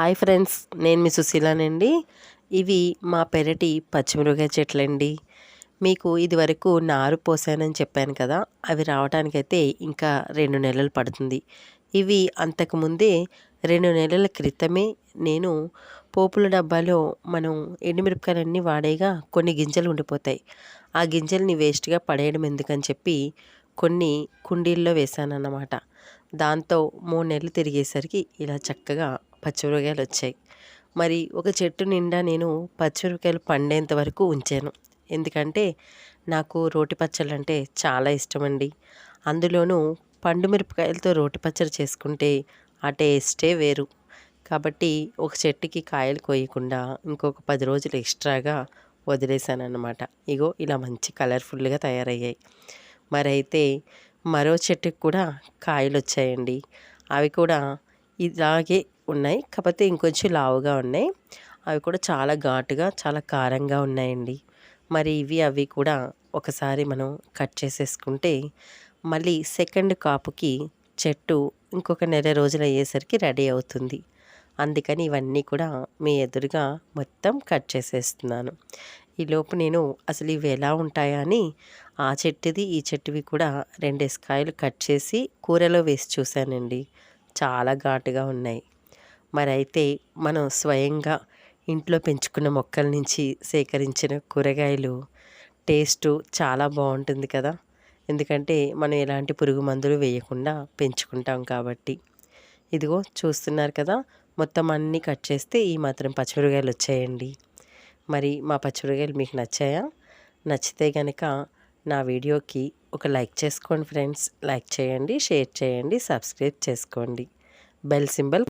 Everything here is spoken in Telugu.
హాయ్ ఫ్రెండ్స్ నేను మీ సుశీలానండి. ఇవి మా పెరటి పచ్చిమిరపకాయ చెట్లండి. మీకు ఇదివరకు నారు పోసానని చెప్పాను కదా అవి రావడానికైతే ఇంకా రెండు నెలలు పడుతుంది. ఇవి అంతకుముందే రెండు నెలల క్రితమే నేను పోపుల డబ్బాలో మనం ఎండుమిరపకాయలన్నీ వాడేగా కొన్ని గింజలు ఉండిపోతాయి. ఆ గింజల్ని వేస్ట్గా పడేయడం ఎందుకని చెప్పి కొన్ని కుండీల్లో వేసాను అన్నమాట దాంతో మూడు నెలలు తిరిగేసరికి ఇలా చక్కగా పచ్చిమిరపకాయలు వచ్చాయి. మరి ఒక చెట్టు నిండా నేను పచ్చిమిరపకాయలు పండేంత వరకు ఉంచాను. ఎందుకంటే నాకు రోటి పచ్చళ్ళు అంటే చాలా ఇష్టమండి. అందులోనూ పండు మిరపకాయలతో రోటి పచ్చడి చేసుకుంటే ఆ టేస్టే వేరు. కాబట్టి ఒక చెట్టుకి కాయలు కోయకుండా ఇంకొక పది రోజులు ఎక్స్ట్రాగా వదిలేసాను అన్నమాట ఇగో ఇలా మంచి కలర్ఫుల్గా తయారయ్యాయి. మరైతే మరో చెట్టుకి కూడా కాయలు వచ్చాయండి అవి కూడా ఇలాగే ఉన్నాయి. కాకపోతే ఇంకొంచెం లావుగా ఉన్నాయి. అవి కూడా చాలా ఘాటుగా చాలా కారంగా ఉన్నాయండి. మరి ఇవి అవి కూడా ఒకసారి మనం కట్ చేసేసుకుంటే మళ్ళీ సెకండ్ కాపుకి చెట్టు ఇంకొక నెల రోజులు అయ్యేసరికి రెడీ అవుతుంది. అందుకని ఇవన్నీ కూడా మీ ఎదురుగా మొత్తం కట్ చేసేస్తున్నాను. ఈలోపు నేను అసలు ఇవి ఎలా ఉంటాయా అని ఆ చెట్టుది ఈ చెట్టువి కూడా రెండేసి కాయలు కట్ చేసి కూరలో వేసి చూశానండి. చాలా ఘాటుగా ఉన్నాయి. మరి అయితే మనం స్వయంగా ఇంట్లో పెంచుకున్న మొక్కల నుంచి సేకరించిన కూరగాయలు టేస్ట్ చాలా బాగుంటుంది కదా. ఎందుకంటే మనం ఎలాంటి పురుగు మందులు వేయకుండా పెంచుకుంటాం కాబట్టి. ఇదిగో చూస్తున్నారు కదా మొత్తం అన్నీ కట్ చేస్తే ఈ మాత్రం పచ్చిమిరకాయలు వచ్చాయండి. మరి మా పచ్చిమిరకాయలు మీకు నచ్చాయా? నచ్చితే కనుక నా వీడియోకి ఒక లైక్ చేసుకోండి ఫ్రెండ్స్. లైక్ చేయండి షేర్ చేయండి సబ్స్క్రైబ్ చేసుకోండి. Bell symbol